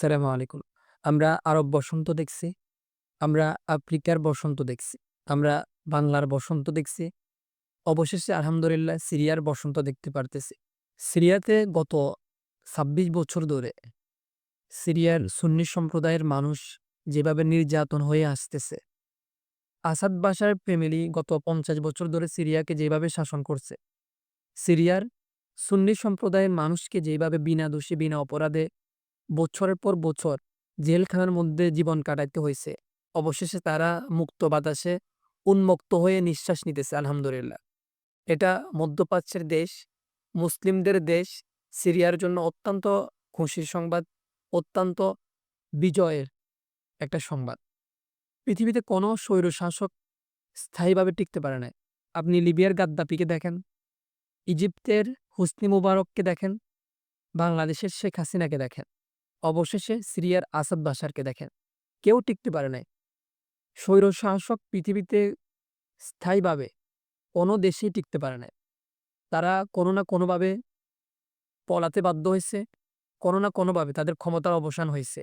আসসালামু আলাইকুম। আমরা আরব বসন্ত দেখছি, আমরা আফ্রিকার বসন্ত দেখছি, আমরা বাংলার বসন্ত দেখছি। অবশেষে আলহামদুলিল্লাহ সিরিয়ার বসন্ত দেখতে পারতেছি। সিরিয়াতে গত ২৬ বছর ধরে সিরিয়ার সুন্নি সম্প্রদায়ের মানুষ যেভাবে নির্যাতন হয়ে আসতেছে। আসাদ বাসার ফ্যামিলি গত ৫০ বছর ধরে সিরিয়াকে যেভাবে শাসন করছে। সিরিয়ার সুন্নি সম্প্রদায়ের মানুষকে যেভাবে বিনা দোষে বিনা অপরাধে বছরের পর বছর জেলখানার মধ্যে জীবন কাটাইতে হয়েছে অবশেষে তারা মুক্ত বাতাসে উন্মুক্ত হয়ে নিঃশ্বাস নিতেছে, আলহামদুলিল্লাহ। এটা মধ্যপ্রাচ্যের দেশ, মুসলিমদের দেশ, সিরিয়ার জন্য অত্যন্ত খুশির সংবাদ, অত্যন্ত বিজয়ের একটা সংবাদ। পৃথিবীতে কোনো স্বৈরশাসক স্থায়ীভাবে টিকতে পারে না আপনি লিবিয়ার গাদ্দাপিকে দেখেন, ইজিপ্তের হুসনি মুবারককে দেখেন, বাংলাদেশের শেখ হাসিনাকে দেখেন। অবশেষে সিরিয়ার আসাদ বাশারকে দেখেন। কেউ টিকতে পারে নাই। স্বৈরশাসক পৃথিবীতে স্থায়ীভাবে কোনো দেশেই টিকতে পারে নাই। তারা কোনো না কোনোভাবে পলাতে বাধ্য হয়েছে, কোনো না কোনোভাবে তাদের ক্ষমতার অবসান হয়েছে।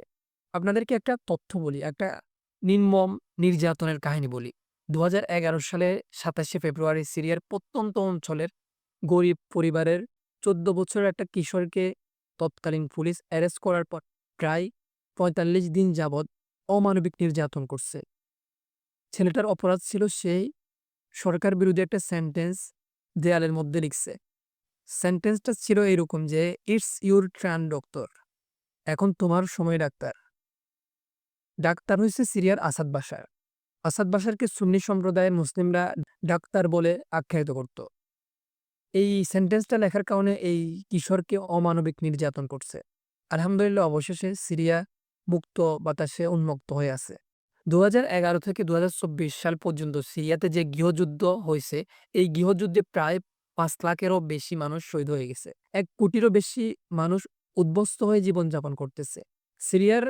আপনাদেরকে একটা তথ্য বলি, একটা নির্মম নির্যাতনের কাহিনী বলি। দু হাজার এগারো সালে সাতাশে ফেব্রুয়ারি সিরিয়ার প্রত্যন্ত অঞ্চলের গরিব পরিবারের চোদ্দ বছরের একটা কিশোরকে তৎকালীন পুলিশ অ্যারেস্ট করার পর প্রায় পঁয়তাল্লিশ দিন যাবৎ অমানবিক নির্যাতন করছে। ছেলেটার অপরাধ ছিল সেই সরকার বিরোধী একটা সেন্টেন্স দেয়ালের মধ্যে লিখছে। সেন্টেন্সটা ছিল এরকম যে ইটস ইউর ট্রান ডক্টর এখন তোমার সময়, ডাক্তার। ডাক্তার হয়েছে সিরিয়ার আসাদ বাসার। আসাদ বাসারকে সুন্নি সম্প্রদায়ের মুসলিমরা ডাক্তার বলে আখ্যায়িত করত। এই সেন্টেন্সটা লেখার কারণে এই কিশোরকে অমানবিক নির্যাতন করছে। আলহামদুলিল্লাহ, অবশেষে সিরিয়া মুক্ত বাতাসে উন্মুক্ত হয়ে আছে। দু এগারো থেকে দু হাজার চব্বিশ সাল পর্যন্ত সিরিয়াতে যে গৃহযুদ্ধ হয়েছে, এই গৃহযুদ্ধে প্রায় পাঁচ লাখেরও বেশি মানুষ শহীদ হয়ে গেছে। এক কোটিরও বেশি মানুষ উদ্বস্ত হয়ে জীবনযাপন করতেছে। সিরিয়ার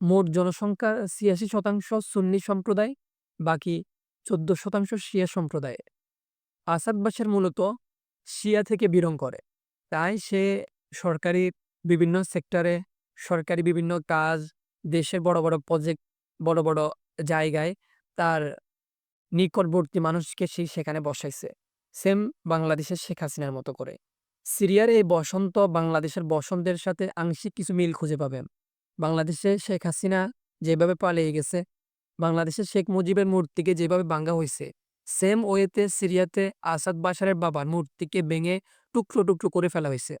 মোট জনসংখ্যা ছিয়াশি শতাংশ সুন্নি সম্প্রদায়, বাকি চোদ্দ শতাংশ শিয়া সম্প্রদায় আসাদ বাসার মূলত শিয়া থেকে বিরং করে। তাই সে সরকারি বিভিন্ন সেক্টরে সরকারি বিভিন্ন কাজ, দেশের বড় বড় প্রজেক্ট বড় বড় জায়গায় তার নিকটবর্তী মানুষকে সেই সেখানে বসাইছে। সেম বাংলাদেশের শেখ হাসিনার মতো করে। সিরিয়ার এই বসন্ত বাংলাদেশের বসন্তের সাথে আংশিক কিছু মিল খুঁজে পাবেন। বাংলাদেশে শেখ হাসিনা যেভাবে পালিয়ে গেছে, বাংলাদেশের শেখ মুজিবের মূর্তিকে যেভাবে ভাঙ্গা হয়েছে সেম ওয়েতে সিরিয়াতে আসাদ বাসারের বাবার মূর্তিকে ভেঙে টুকরো টুকরো করে ফেলা হয়েছে।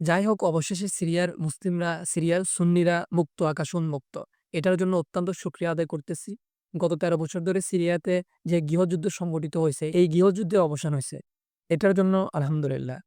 যাই হোক অবশেষে সিরিয়ার মুসলিমরা, সিরিয়ার সুন্নিরা মুক্ত আকাশ উন্মুক্ত। এটার জন্য অত্যন্ত সুক্রিয়া আদায় করতেছি। গত তেরো বছর ধরে সিরিয়াতে যে গৃহযুদ্ধ সংগঠিত হয়েছে, এই গৃহযুদ্ধে অবসান হয়েছে। এটার জন্য আলহামদুলিল্লাহ।